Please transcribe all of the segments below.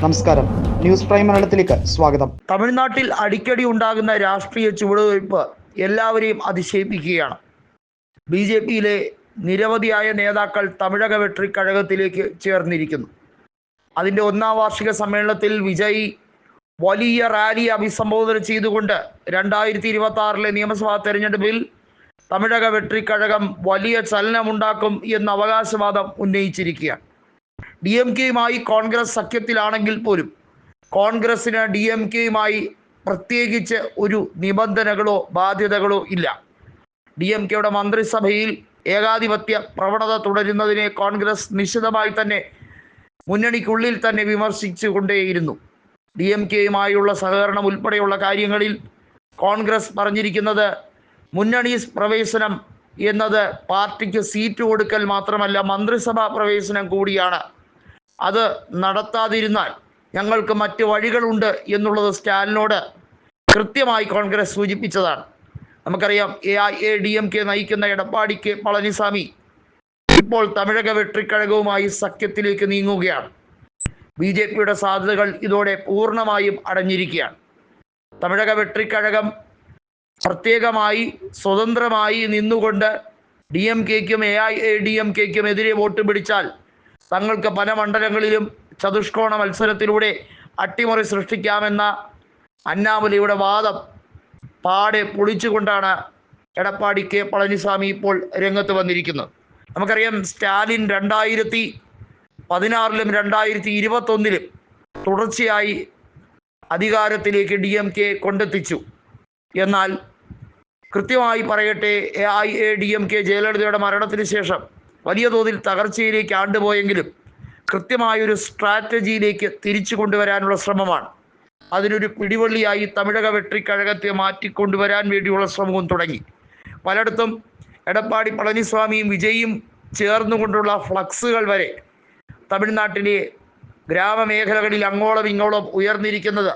നമസ്കാരം. News prime മലയാളത്തിലേക്ക് സ്വാഗതം. തമിഴ്നാട്ടിൽ അടിക്കടി ഉണ്ടാകുന്ന രാഷ്ട്രീയ ചുവടുവയ്പ് എല്ലാവരെയും അതിശയിപ്പിക്കുകയാണ്. ബി ജെ പിയിലെ നിരവധിയായ നേതാക്കൾ തമിഴക വെട്രി കഴകത്തിലേക്ക് ചേർന്നിരിക്കുന്നു. അതിന്റെ ഒന്നാം വാർഷിക സമ്മേളനത്തിൽ വിജയ് വലിയ റാലി അഭിസംബോധന ചെയ്തുകൊണ്ട് രണ്ടായിരത്തി ഇരുപത്തി ആറിലെ നിയമസഭാ തെരഞ്ഞെടുപ്പിൽ തമിഴക വെട്രി കഴകം വലിയ ചലനമുണ്ടാക്കും എന്ന അവകാശവാദം ഉന്നയിച്ചിരിക്കുകയാണ്. ഡി എം കെയുമായി കോൺഗ്രസ് സഖ്യത്തിലാണെങ്കിൽ പോലും കോൺഗ്രസിന് ഡി എം കെയുമായി പ്രത്യേകിച്ച് ഒരു നിബന്ധനകളോ ബാധ്യതകളോ ഇല്ല. ഡി എം കെയുടെ മന്ത്രിസഭയിൽ ഏകാധിപത്യ പ്രവണത തുടരുന്നതിനെ കോൺഗ്രസ് നിശ്ചിതമായി തന്നെ മുന്നണിക്കുള്ളിൽ തന്നെ വിമർശിച്ചു കൊണ്ടേയിരുന്നു ഡി എം കെയുമായുള്ള സഹകരണം ഉൾപ്പെടെയുള്ള കാര്യങ്ങളിൽ കോൺഗ്രസ് പറഞ്ഞിരിക്കുന്നത് മുന്നണി പ്രവേശനം എന്നത് പാർട്ടിക്ക് സീറ്റ് കൊടുക്കൽ മാത്രമല്ല മന്ത്രിസഭാ പ്രവേശനം കൂടിയാണ്. അത് നടത്താതിരുന്നാൽ ഞങ്ങൾക്ക് മറ്റ് വഴികളുണ്ട് എന്നുള്ളത് സ്റ്റാലിനോട് കൃത്യമായി കോൺഗ്രസ് സൂചിപ്പിച്ചതാണ്. നമുക്കറിയാം A I A D M K നയിക്കുന്ന എടപ്പാടി കെ പളനിസ്വാമി ഇപ്പോൾ തമിഴക വെട്രിക്കഴകവുമായി സഖ്യത്തിലേക്ക് നീങ്ങുകയാണ്. ബി ജെ പിയുടെ സാധ്യതകൾ ഇതോടെ പൂർണമായും അടഞ്ഞിരിക്കുകയാണ്. തമിഴക വെട്രിക്കഴകം പ്രത്യേകമായി സ്വതന്ത്രമായി നിന്നുകൊണ്ട് D M കെക്കും A I A D M കെക്കും എതിരെ വോട്ട് പിടിച്ചാൽ തങ്ങൾക്ക് പല മണ്ഡലങ്ങളിലും ചതുഷ്കോണ മത്സരത്തിലൂടെ അട്ടിമറി സൃഷ്ടിക്കാമെന്ന അന്നാമലയുടെ വാദം പാടെ പൊളിച്ചുകൊണ്ടാണ് എടപ്പാടി കെ പളനിസ്വാമി ഇപ്പോൾ രംഗത്ത് വന്നിരിക്കുന്നത്. നമുക്കറിയാം സ്റ്റാലിൻ രണ്ടായിരത്തി പതിനാറിലും രണ്ടായിരത്തി ഇരുപത്തൊന്നിലും തുടർച്ചയായി അധികാരത്തിലേക്ക് ഡി എം കെ കൊണ്ടെത്തിച്ചു. എന്നാൽ കൃത്യമായി പറയട്ടെ A I A D M K ജയലളിതയുടെ മരണത്തിന് ശേഷം വലിയ തോതിൽ തകർച്ചയിലേക്ക് ആണ്ടുപോയെങ്കിലും കൃത്യമായൊരു സ്ട്രാറ്റജിയിലേക്ക് തിരിച്ചു കൊണ്ടുവരാനുള്ള ശ്രമമാണ്. അതിനൊരു പിടിവള്ളിയായി തമിഴക വെട്രിക്കഴകത്തെ മാറ്റിക്കൊണ്ടുവരാൻ വേണ്ടിയുള്ള ശ്രമവും തുടങ്ങി. പലയിടത്തും എടപ്പാടി പളനിസ്വാമിയും വിജയും ചേർന്നുകൊണ്ടുള്ള ഫ്ലക്സുകൾ വരെ തമിഴ്നാട്ടിലെ ഗ്രാമമേഖലകളിൽ അങ്ങോളം ഇങ്ങോളം ഉയർന്നിരിക്കുന്നത്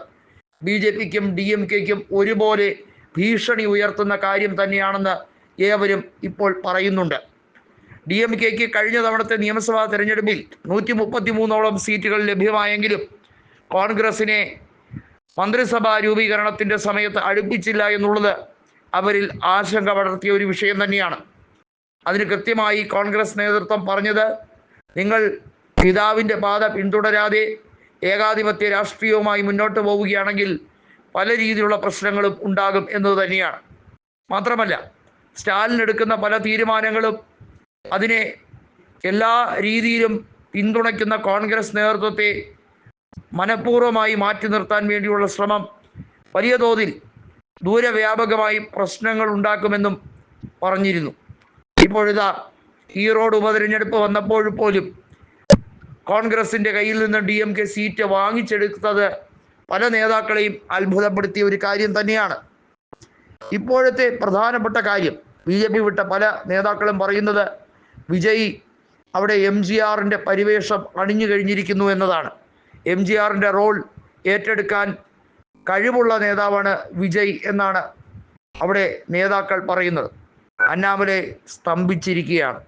ബി ജെ പിക്കും ഡി എം കെക്കും ഒരുപോലെ ഭീഷണി ഉയർത്തുന്ന കാര്യം തന്നെയാണെന്ന് ഏവരും ഇപ്പോൾ പറയുന്നുണ്ട്. ഡി എം കെക്ക് കഴിഞ്ഞ തവണത്തെ നിയമസഭാ തെരഞ്ഞെടുപ്പിൽ നൂറ്റി മുപ്പത്തി മൂന്നോളം സീറ്റുകൾ ലഭ്യമായെങ്കിലും കോൺഗ്രസിനെ മന്ത്രിസഭാ രൂപീകരണത്തിന്റെ സമയത്ത് അടുപ്പിച്ചില്ല എന്നുള്ളത് അവരിൽ ആശങ്ക വളർത്തിയ ഒരു വിഷയം തന്നെയാണ്. അതിന് കൃത്യമായി കോൺഗ്രസ് നേതൃത്വം പറഞ്ഞത് നിങ്ങൾ പിതാവിന്റെ പാത പിന്തുടരാതെ ഏകാധിപത്യ രാഷ്ട്രീയവുമായി മുന്നോട്ട് പോവുകയാണെങ്കിൽ പല രീതിയിലുള്ള പ്രശ്നങ്ങളും ഉണ്ടാകും എന്നത് തന്നെയാണ്. മാത്രമല്ല സ്റ്റാലിൻ എടുക്കുന്ന പല തീരുമാനങ്ങളും അതിനെ എല്ലാ രീതിയിലും പിന്തുണയ്ക്കുന്ന കോൺഗ്രസ് നേതൃത്വത്തെ മനഃപൂർവമായി മാറ്റി നിർത്താൻ വേണ്ടിയുള്ള ശ്രമം വലിയ തോതിൽ ദൂരവ്യാപകമായി പ്രശ്നങ്ങൾ ഉണ്ടാക്കുമെന്നും പറഞ്ഞിരുന്നു. ഇപ്പോഴിതാ ഈറോഡ് ഉപതെരഞ്ഞെടുപ്പ് വന്നപ്പോഴും പോലും കോൺഗ്രസിന്റെ കയ്യിൽ നിന്ന് ഡി എം കെ സീറ്റ് വാങ്ങിച്ചെടുത്തത് പല നേതാക്കളെയും അത്ഭുതപ്പെടുത്തിയ ഒരു കാര്യം തന്നെയാണ്. ഇപ്പോഴത്തെ പ്രധാനപ്പെട്ട കാര്യം ബി ജെ പി വിട്ട പല നേതാക്കളും പറയുന്നത് വിജയ് അവിടെ എം ജി ആറിന്റെ പരിവേഷം അണിഞ്ഞു കഴിഞ്ഞിരിക്കുന്നു എന്നതാണ്. എം ജി ആറിന്റെ റോൾ ഏറ്റെടുക്കാൻ കഴിവുള്ള നേതാവാണ് വിജയ് എന്നാണ് അവിടെ നേതാക്കൾ പറയുന്നത്. അന്നാമലെ സ്തംഭിച്ചിരിക്കുകയാണ്.